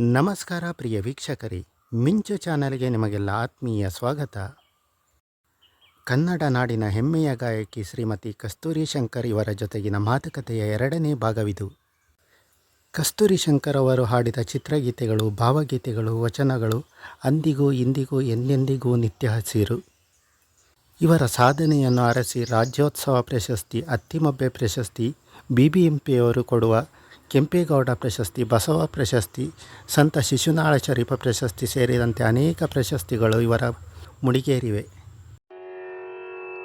ನಮಸ್ಕಾರ ಪ್ರಿಯ ವೀಕ್ಷಕರೇ, ಮಿಂಚು ಚಾನಲ್ಗೆ ನಿಮಗೆಲ್ಲ ಆತ್ಮೀಯ ಸ್ವಾಗತ. ಕನ್ನಡ ನಾಡಿನ ಹೆಮ್ಮೆಯ ಗಾಯಕಿ ಶ್ರೀಮತಿ ಕಸ್ತೂರಿ ಶಂಕರ್ ಇವರ ಜೊತೆಗಿನ ಮಾತುಕತೆಯ ಎರಡನೇ ಭಾಗವಿದು. ಕಸ್ತೂರಿ ಶಂಕರ್ ಅವರು ಹಾಡಿದ ಚಿತ್ರಗೀತೆಗಳು, ಭಾವಗೀತೆಗಳು, ವಚನಗಳು ಅಂದಿಗೂ ಇಂದಿಗೂ ಎಂದೆಂದಿಗೂ ನಿತ್ಯ ಹಸಿರು. ಇವರ ಸಾಧನೆಯನ್ನು ಅರಸಿ ರಾಜ್ಯೋತ್ಸವ ಪ್ರಶಸ್ತಿ, ಅತ್ತಿಮಬ್ಬೆ ಪ್ರಶಸ್ತಿ ಬಿ ಕೊಡುವ ಕೆಂಪೇಗೌಡ ಪ್ರಶಸ್ತಿ, ಬಸವ ಪ್ರಶಸ್ತಿ, ಸಂತ ಶಿಶುನಾಳ ಶರೀಫ ಪ್ರಶಸ್ತಿ ಸೇರಿದಂತೆ ಅನೇಕ ಪ್ರಶಸ್ತಿಗಳು ಇವರ ಮುಡಿಗೇರಿವೆ.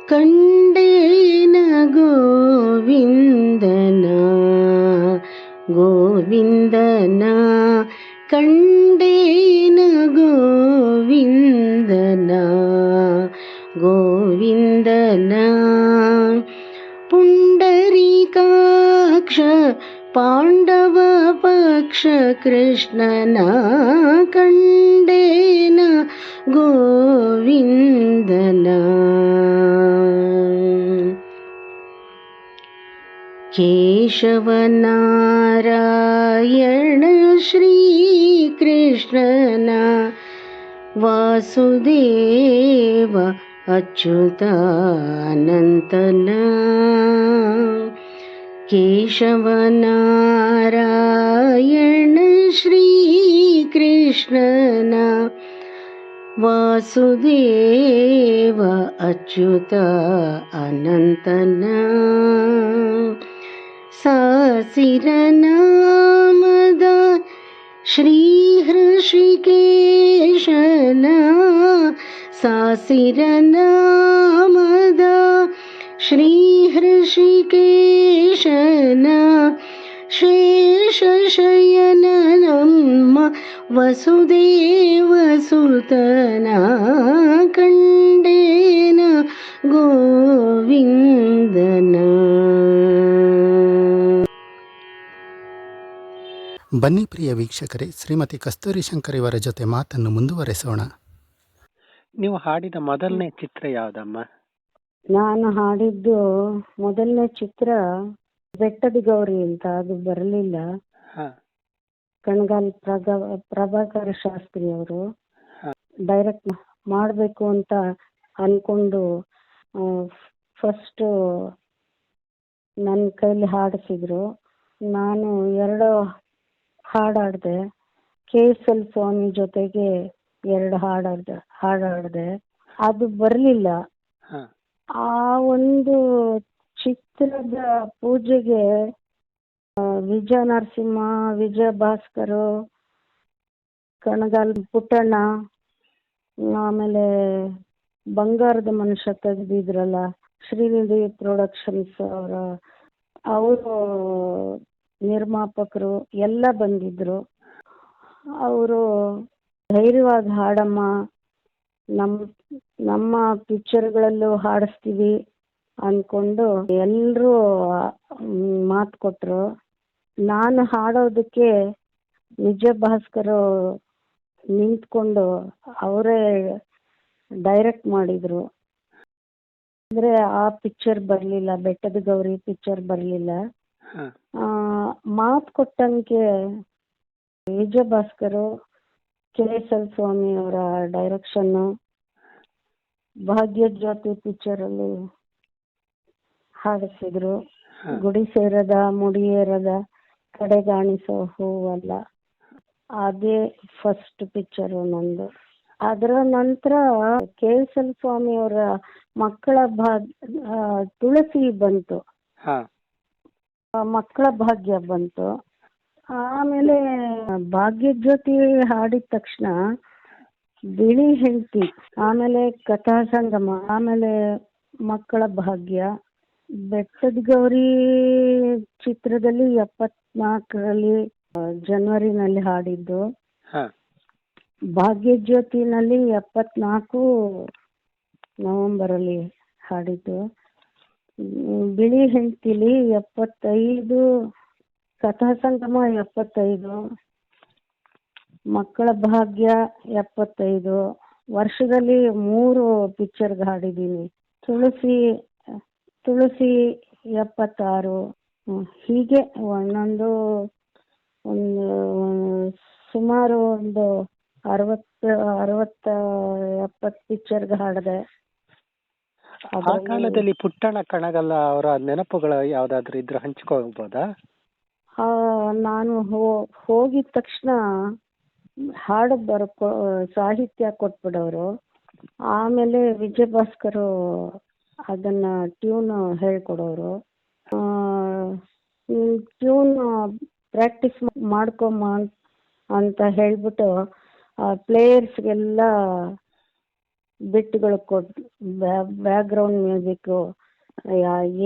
ಕಂಡೇನ ಗೋವಿಂದನ ಗೋವಿಂದನ, ಕಂಡೇನ ಗೋವಿಂದನ ಗೋವಿಂದನ, ಪುಂಡರೀಕಾಕ್ಷ पाण्डवपक्षकृष्णना कण्डेन गोविन्दना केशवनारायण् श्रीकृष्णना वासुदेव अच्युतानन्तन केशवनारायण नारायण वासुदेव अच्युत अनन्तनं सासिरनामदा मदा सासिरनामदा सिरनां श्रीहृषिके ಹೃಷಿಕೇಶನ ಶೇಷಶಯನ ನಮ್ಮ ವಸುದೇವ ಸುತನ ಕಂಡೇನ ಗೋವಿಂದನ. ಬನ್ನಿ ಪ್ರಿಯ ವೀಕ್ಷಕರೇ ಶ್ರೀಮತಿ ಕಸ್ತೂರಿ ಶಂಕರ್ ಇವರ ಜೊತೆ ಮಾತನ್ನು ಮುಂದುವರೆಸೋಣ. ನೀವು ಹಾಡಿದ ಮೊದಲನೇ ಚಿತ್ರ ಯಾವ್ದಮ್ಮ? ನಾನು ಹಾಡಿದ್ದು ಮೊದಲನೇ ಚಿತ್ರ ಬೆಟ್ಟದ ಗೌರಿ ಅಂತ ಅದು ಬರಲಿಲ್ಲ. ಹಾ. ಕಣಗಾಲ್ ಪ್ರಗ ಪ್ರಭಾಕರ ಶಾಸ್ತ್ರಿ ಅವರು ಹಾ. ಡೈರೆಕ್ಟ್ ಮಾಡಬೇಕು ಅಂತ ಅನ್ಕೊಂಡು ಫಸ್ಟ್ ನನ್ನ ಕೈಲಿ ಹಾಡಿಸಿದ್ರು. ನಾನು ಎರಡು ಹಾಡು ಹಾಡಿದೆ ಕೆ ಎಸ್ ಎಲ್ ಸ್ವಾಮಿ ಜೊತೆಗೆ ಎರಡು ಹಾಡಾಡ್ದೆ ಹಾಡಾಡಿದೆ. ಅದು ಬರಲಿಲ್ಲ. ಹಾ. ಆ ಒಂದು ಚಿತ್ರದ ಪೂಜೆಗೆ ವಿಜಯ ನರಸಿಂಹ, ವಿಜಯ ಭಾಸ್ಕರ್, ಕಣಗಾಲ್ ಪುಟ್ಟಣ್ಣ, ಆಮೇಲೆ ಬಂಗಾರದ ಮನುಷ್ಯ ತೆಗೆದಿದ್ರಲ್ಲ, ಶ್ರೀನಿಧಿ ಪ್ರೊಡಕ್ಷನ್ಸ್ ಅವರ, ಅವರು ನಿರ್ಮಾಪಕರು ಎಲ್ಲ ಬಂದಿದ್ರು. ಅವರು ಧೈರ್ಯವಾದ ಹಾಡಮ್ಮ ನಮ್ಮ ನಮ್ಮ ಪಿಕ್ಚರ್ಗಳಲ್ಲೂ ಹಾಡಿಸ್ತೀವಿ. ಅಂದ್ಕೊಂಡು ಎಲ್ಲರೂ ಮಾತು ಕೊಟ್ಟರು ನಾನು ಹಾಡೋದಕ್ಕೆ ನಿಜ ಭಾಸ್ಕರ್ ನಿಂತ್ಕೊಂಡು ಅವರೇ ಡೈರೆಕ್ಟ್ ಮಾಡಿದರು. ಅಂದರೆ ಆ ಪಿಕ್ಚರ್ ಬರಲಿಲ್ಲ ಬೆಟ್ಟದ ಗೌರಿ ಪಿಕ್ಚರ್ ಬರಲಿಲ್ಲ. ಮಾತ್ ಕೊಟ್ಟಂಗೆ Vijaya Bhaskar K S L Swamy ಅವರ ಡೈರೆಕ್ಷನ್ನು ಭಾಗ್ಯ ಜ್ಯೋತಿ ಪಿಕ್ಚರಲ್ಲಿ ಹಾಡಿಸಿದ್ರು ಗುಡಿಸೇರದ ಗುಡಿ ಸೇರದ ಮುಡಿಯೇರದ ಕಡೆಗಾಣಿಸೋ ಹೂವಲ್ಲ. ಅದೇ ಫಸ್ಟ್ ಪಿಕ್ಚರ್ ನಂದು. ಅದರ ನಂತರ ಕೇಸಲ್ ಎಸ್ ಎಲ್ ಸ್ವಾಮಿ ಅವರ ಮಕ್ಕಳ ಭಾಗ್ಯ ತುಳಸಿ ಬಂತು ಮಕ್ಕಳ ಭಾಗ್ಯ ಬಂತು. ಆಮೇಲೆ ಭಾಗ್ಯ ಜ್ಯೋತಿ ಹಾಡಿದ ತಕ್ಷಣ ಬಿಳಿ ಹೆಂಡತಿ ಆಮೇಲೆ ಕಥಾ ಸಂಗಮ ಆಮೇಲೆ ಮಕ್ಕಳ ಭಾಗ್ಯ ಬೆಟ್ಟದ ಗೌರಿ ಚಿತ್ರದಲ್ಲಿ ಎಪ್ಪತ್ನಾಲ್ಕರಲ್ಲಿ ಜನವರಿನಲ್ಲಿ ಹಾಡಿದ್ದು. ಹಾ. ಭಾಗ್ಯಜ್ಯೋತಿನಲ್ಲಿ ಎಪ್ಪತ್ನಾಲ್ಕು ನವೆಂಬರಲ್ಲಿ ಹಾಡಿದ್ದು. ಬಿಳಿ ಹೆಂಡತಿಲಿ ಎಪ್ಪತ್ತೈದು ಕಥಾ ಸಂಗಮ ಎಪ್ಪತ್ತೈದು ಮಕ್ಕಳ ಭಾಗ್ಯ ಎಪ್ಪತ್ತೈದು. ವರ್ಷದಲ್ಲಿ ಮೂರು ಪಿಕ್ಚರ್ಗೆ ಹಾಡಿದ್ದೀನಿ. ತುಳಸಿ ತುಳಸಿ ಎಪ್ಪತ್ತಾರು ಹೀಗೆ ಒಂದೊಂದು ಒಂದು ಸುಮಾರು ಒಂದು ಅರವತ್ತು ಅರವತ್ತ ಎಪ್ಪತ್ತು ಪಿಕ್ಚರ್ಗೆ ಹಾಡಿದೆ. ಆ ಕಾಲದಲ್ಲಿ ಪುಟ್ಟಣ ಕಣಗಲ್ಲ ಅವರ ನೆನಪುಗಳು ಯಾವ್ದಾದ್ರು ಇದ್ರೆ ಹಂಚ್ಕೋಬೋದಾ ಆ, ನಾನು ಹೋಗಿದ ತಕ್ಷಣ ಹಾಡು ಬರ್ಕೊ ಸಾಹಿತ್ಯ ಕೊಟ್ಬಿಡೋರು. ಆಮೇಲೆ ವಿಜಯ ಭಾಸ್ಕರು ಅದನ್ನ ಟ್ಯೂನ್ ಹೇಳ್ಕೊಡೋರು. ಟ್ಯೂನ್ ಪ್ರಾಕ್ಟೀಸ್ ಮಾಡ್ಕೊಮ್ಮ ಅಂತ ಹೇಳ್ಬಿಟ್ಟು ಪ್ಲೇಯರ್ಸ್ಗೆಲ್ಲ ಬಿಟ್ಗಳು ಕೊಟ್ಟು ಬ್ಯಾಕ್ಗ್ರೌಂಡ್ ಮ್ಯೂಸಿಕ್ಕು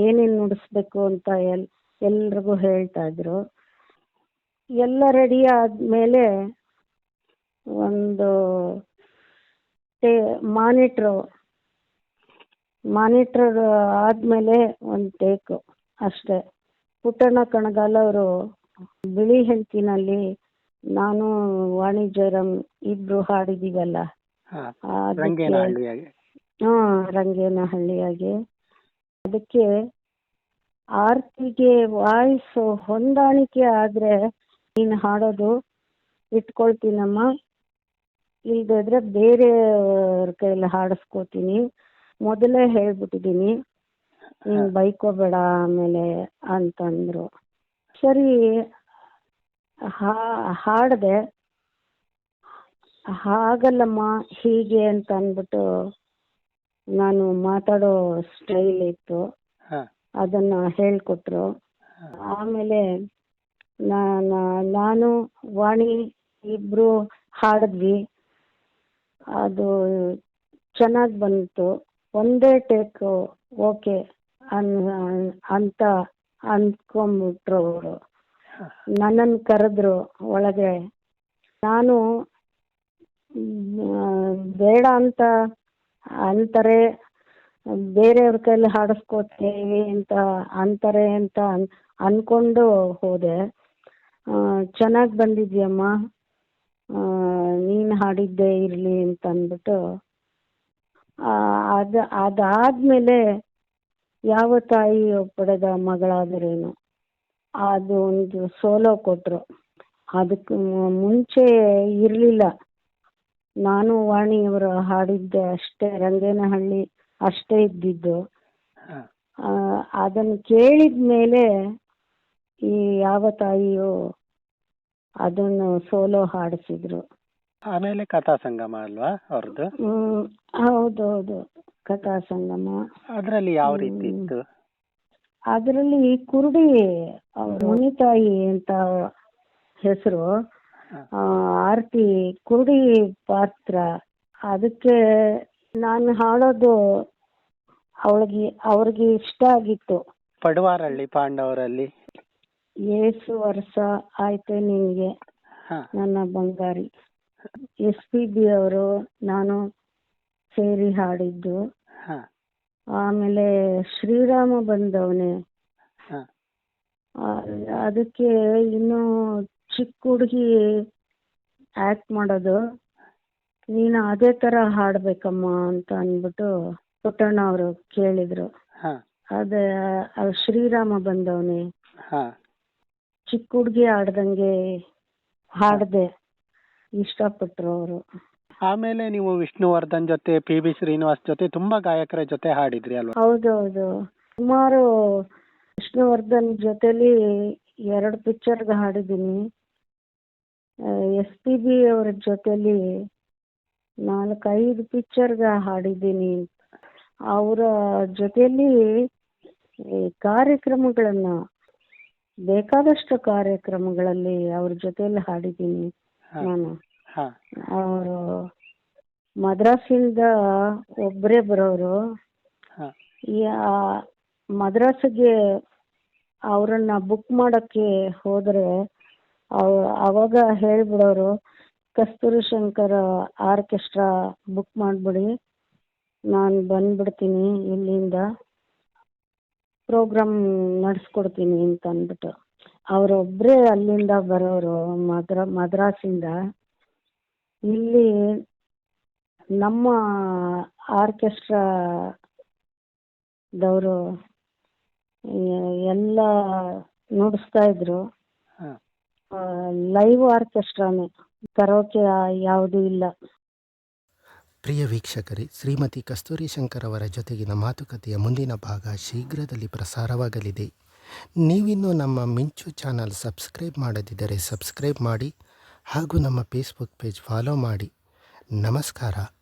ಏನೇನು ನುಡಿಸ್ಬೇಕು ಅಂತ ಎಲ್, ಎಲ್ರಿಗೂ ಹೇಳ್ತಾ ಇದ್ರು. ಎಲ್ಲ ರೆಡಿ ಆದಮೇಲೆ ಒಂದು, ಟೇ ಮಾನಿಟ್ರು ಮಾನಿಟ್ರ್ ಆದಮೇಲೆ ಒಂದು ಟೇಕು ಅಷ್ಟೇ. ಪುಟ್ಟಣ್ಣ ಕಣಗಾಲ ಅವರು ಬಿಳಿ ಹೆಂಚಿನಲ್ಲಿ ನಾನು ವಾಣಿ ಜಯರಾಮ್ ಇಬ್ರು ಹಾಡಿದೀವಲ್ಲ? ಹಾ ರಂಗೇನಹಳ್ಳಿಯಾಗೆ. ಅದಕ್ಕೆ ಆರ್ತಿಗೆ ವಾಯ್ಸ್ ಹೊಂದಾಣಿಕೆ ಆದ್ರೆ ನೀನ್ ಹಾಡೋದು ಇಟ್ಕೊಳ್ತೀನಮ್ಮ. ಇಲ್ದಿದ್ರೆ ಬೇರೆ ಕೈಯಲ್ಲಿ ಹಾಡಿಸ್ಕೋತೀನಿ. ಮೊದಲೇ ಹೇಳ್ಬಿಟ್ಟಿದ್ದೀನಿ. ನೀನು ಬೈಕೋಬೇಡ ಆಮೇಲೆ ಅಂತಂದ್ರು ಸರಿ ಹಾ ಹಾಡಿದೆ. ಹಾಗಲ್ಲಮ್ಮ ಹೀಗೆ ಅಂತ ಅಂದ್ಬಿಟ್ಟು ನಾನು ಮಾತಾಡೋ ಸ್ಟೈಲ್ ಇತ್ತು. ಅದನ್ನ ಹೇಳ್ಕೊಟ್ರು. ಆಮೇಲೆ ನಾನು ನಾನು ವಾಣಿ ಇಬ್ರು ಹಾಡಿದ್ವಿ. ಅದು ಚೆನ್ನಾಗಿ ಬಂತು. ಒಂದೇ ಟೇಕ್ ಓಕೆ ಅನ್, ಅಂತ ಅಂದ್ಕೊಂಬಿಟ್ರು ಅವರು. ನನ್ನನ್ನು ಕರೆದ್ರು ಒಳಗೆ, ನಾನು ಬೇಡ ಅಂತ ಅಂತಾರೆ, ಬೇರೆಯವ್ರ ಕೈಲಿ ಹಾಡಿಸ್ಕೊತೀವಿ ಅಂತ ಅಂತಾರೆ ಅಂತ ಅನ್ ಅಂದ್ಕೊಂಡು ಹೋದೆ. ಚೆನ್ನಾಗಿ ಬಂದಿದ್ಯಮ್ಮ ನೀನು ಹಾಡಿದ್ದೇ ಇರಲಿ ಅಂತ ಅಂದ್ಬಿಟ್ಟು ಅದಾದ ಮೇಲೆ ಯಾವ ತಾಯಿ ಪಡೆದ ಮಗಳಾದರೇನು ಅದು ಒಂದು ಸೋಲೋ ಕೊಟ್ಟರು ಅದಕ್ಕೆ ಮುಂಚೆ ಇರಲಿಲ್ಲ. ನಾನು ವಾಣಿಯವರು ಹಾಡಿದ್ದೆ ಅಷ್ಟೇ ರಂಗೇನಹಳ್ಳಿ ಅಷ್ಟೇ ಇದ್ದಿದ್ದು. ಆ, ಅದನ್ನು ಕೇಳಿದ ಮೇಲೆ ಈ ಯಾವ ತಾಯಿಯು ಅದನ್ನು ಸೋಲೋ ಹಾಡಿಸಿದ್ರು. ಆಮೇಲೆ ಕಥಾ ಸಂಗಮ ಅಲ್ವಾ ಅವ್ರದ್ದು ಹ್ಮ್ ಹೌದೌದು ಕಥಾ ಸಂಗಮ. ಅದರಲ್ಲಿ ಯಾವ ರೀತಿ ಇತ್ತು? ಅದರಲ್ಲಿ ಕುರುಡಿ ಅವ್ರ ಮುನಿತಾಯಿ ಅಂತ ಹೆಸರು ಆರ್ತಿ ಕುರುಡಿ ಪಾತ್ರ. ಅದಕ್ಕೆ ನಾನು ಹಾಡೋದು ಅವಳಿಗೆ ಅವ್ರಿಗೆ ಇಷ್ಟ ಆಗಿತ್ತು. ಪಡುವಾರಳ್ಳಿ ಪಾಂಡವರಲ್ಲಿ? ಏಸು ವರ್ಷ ಆಯ್ತು ನಿಮಗೆ ನನ್ನ ಬಂಗಾರಿ. ಎಸ್ ಪಿ ಬಿ ಅವರು ನಾನು ಸೇರಿ ಹಾಡಿದ್ದು. ಹಾ. ಆಮೇಲೆ ಶ್ರೀರಾಮ ಬಂದವನೇ. ಹಾ. ಅದಕ್ಕೆ ಇನ್ನು ಚಿಕ್ಕ ಹುಡುಗಿ ಆಕ್ಟ್ ಮಾಡೋದು. ನೀನು ಅದೇ ತರ ಹಾಡ್ಬೇಕಮ್ಮ ಅಂತ ಅಂದ್ಬಿಟ್ಟು ಪುಟ್ಟಣ್ಣ ಅವರು ಕೇಳಿದ್ರು. ಹಾ. ಅದೇ ಶ್ರೀರಾಮ ಬಂದವನೇ. ಹಾ. ಚಿಕ್ಕ ಹುಡುಗಿ ಹಾಡ್ದಂಗೆ ಹಾಡ್ದೆ. ಇಷ್ಟಪಟ್ರು ಅವರು. ಆಮೇಲೆ ನೀವು ವಿಷ್ಣುವರ್ಧನ್ ಜೊತೆ ಪಿ ಬಿ ಶ್ರೀನಿವಾಸ್ ಜೊತೆ ತುಂಬಾ ಗಾಯಕರ ಜೊತೆ ಹಾಡಿದ್ರಿ ಅಲ್ವಾ? ಹೌದೌದು. ಸುಮಾರು ವಿಷ್ಣುವರ್ಧನ್ ಜೊತೆಲಿ ಎರಡು ಪಿಕ್ಚರ್ಗೆ ಹಾಡಿದೀನಿ ಎಸ್ ಪಿ ಬಿ ಅವ್ರ ಜೊತೆಲಿ ನಾಲ್ಕೈದು ಪಿಕ್ಚರ್ಗೆ ಹಾಡಿದ್ದೀನಿ ಅವರ ಜೊತೆಯಲ್ಲಿ ಕಾರ್ಯಕ್ರಮಗಳನ್ನು ಬೇಕಾದಷ್ಟು ಕಾರ್ಯಕ್ರಮಗಳಲ್ಲಿ ಅವ್ರ ಜೊತೆಯಲ್ಲಿ ಹಾಡಿದ್ದೀನಿ. ನಾನು ಅವರು ಮದ್ರಾಸಿಂದ ಒಬ್ಬರೇ ಬರೋರು. ಮದ್ರಾಸಿಗೆ ಅವರನ್ನ ಬುಕ್ ಮಾಡಕ್ಕೆ ಹೋದ್ರೆ ಅವ ಅವಾಗ ಹೇಳ್ಬಿಡೋರು ಕಸ್ತೂರಿ ಶಂಕರ ಆರ್ಕೆಸ್ಟ್ರಾ ಬುಕ್ ಮಾಡ್ಬಿಡಿ. ನಾನು ಬಂದ್ಬಿಡ್ತೀನಿ ಇಲ್ಲಿಂದ. ಪ್ರೋಗ್ರಾಮ್ ನಡೆಸ್ಕೊಡ್ತೀನಿ ಅಂತ ಅಂದ್ಬಿಟ್ಟು ಅವರೊಬ್ಬರೇ ಅಲ್ಲಿಂದ ಬರೋರು ಮದ್ರಾ ಮದ್ರಾಸಿಂದ ಇಲ್ಲಿ ನಮ್ಮ ಆರ್ಕೆಸ್ಟ್ರಾದವರು ಎಲ್ಲ ನುಡಿಸ್ತಾ ಇದ್ರು. ಹಾ. ಲೈವ್ ಆರ್ಕೆಸ್ಟ್ರಾನೇ ಕರೋಕೆ ಯಾವುದೂ ಇಲ್ಲ. ಪ್ರಿಯ ವೀಕ್ಷಕರೇ ಶ್ರೀಮತಿ ಕಸ್ತೂರಿ ಶಂಕರ್ ಅವರ ಜೊತೆಗಿನ ಮಾತುಕತೆಯ ಮುಂದಿನ ಭಾಗ ಶೀಘ್ರದಲ್ಲಿ ಪ್ರಸಾರವಾಗಲಿದೆ. ನೀವಿನ್ನೂ ನಮ್ಮ ಮಿಂಚು ಚಾನಲ್ ಸಬ್ಸ್ಕ್ರೈಬ್ ಮಾಡದಿದ್ದರೆ ಸಬ್ಸ್ಕ್ರೈಬ್ ಮಾಡಿ ಹಾಗೂ ನಮ್ಮ ಫೇಸ್ಬುಕ್ ಪೇಜ್ ಫಾಲೋ ಮಾಡಿ. ನಮಸ್ಕಾರ.